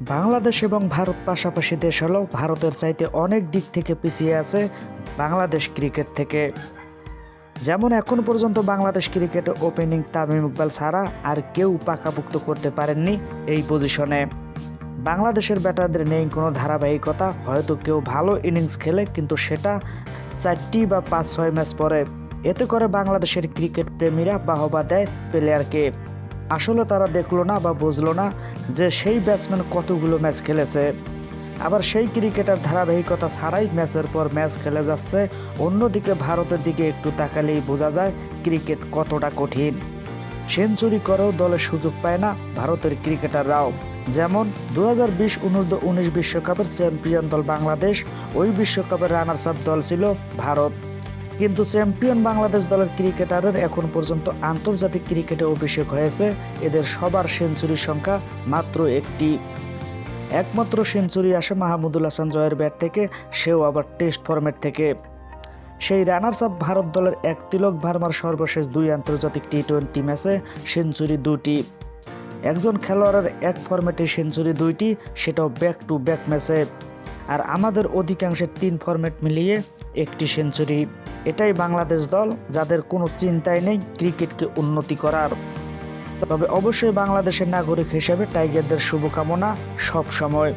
বাংলাদেশ এবং ভারত পাশাপাশি দেশ হলেও ভারতের চাইতে অনেক দিক থেকে পিছিয়ে আছে বাংলাদেশ ক্রিকেট থেকে। যেমন এখন পর্যন্ত বাংলাদেশ ক্রিকেটে ওপেনিং তামিম ইকবাল ছাড়া আর কেউ পাকাপুক্ত করতে পারেননি এই পজিশনে বাংলাদেশের ব্যাটারদের নেই কোনো ধারাবাহিকতা, হয়তো কেউ ভালো ইনিংস খেলে, কিন্তু সেটা চারটি বা পাঁচ ছয় ম্যাচ পরে। এতে করে বাংলাদেশের ক্রিকেট প্রেমীরা বাহবা দেয় প্লেয়ারকে আসলে তারা দেখল না বা বুঝলো না যে সেই ব্যাটসম্যান কতগুলো ম্যাচ খেলেছে। আবার সেই ক্রিকেটার ধারাবাহিকতা ছাড়াই ম্যাচের পর ম্যাচ খেলে যাচ্ছে। অন্যদিকে ভারতের দিকে একটু তাকালেই বোঝা যায় ক্রিকেট কতটা কঠিন। সেঞ্চুরি করেও দলে সুযোগ পায় না ভারতের ক্রিকেটাররাও। যেমন দু হাজার বিশ অনূর্ধ্ব উনিশ বিশ্বকাপের চ্যাম্পিয়ন দল বাংলাদেশ, ওই বিশ্বকাপের রানার্স আপ দল ছিল ভারত। কিন্তু চ্যাম্পিয়ন বাংলাদেশ দলের ক্রিকেটারের এখন পর্যন্ত আন্তর্জাতিক ক্রিকেটে অভিষেক হয়েছে। এদের সবার সেঞ্চুরির সংখ্যা মাত্র একটি। একমাত্র সেঞ্চুরি আসে মাহমুদুল হাসান জয়ের ব্যাট থেকে, সেও আবার টেস্ট ফরম্যাট থেকে। সেই রানার্স আপ ভারত দলের এক তিলক ভার্মার সর্বশেষ দুই আন্তর্জাতিক টি টোয়েন্টি ম্যাচে সেঞ্চুরি দুটি। একজন খেলোয়াড়ের এক ফরম্যাটে সেঞ্চুরি দুইটি, সেটাও ব্যাক টু ব্যাক ম্যাচে। আর আমাদের অধিকাংশের তিন ফরম্যাট মিলিয়ে একটি সেঞ্চুরি। এটাই বাংলাদেশ দল যাদের কোনো চিন্তাই নেই ক্রিকেটকে উন্নতি করার। তবে অবশ্যই বাংলাদেশের নাগরিক হিসেবে টাইগারদের শুভকামনা সব সময়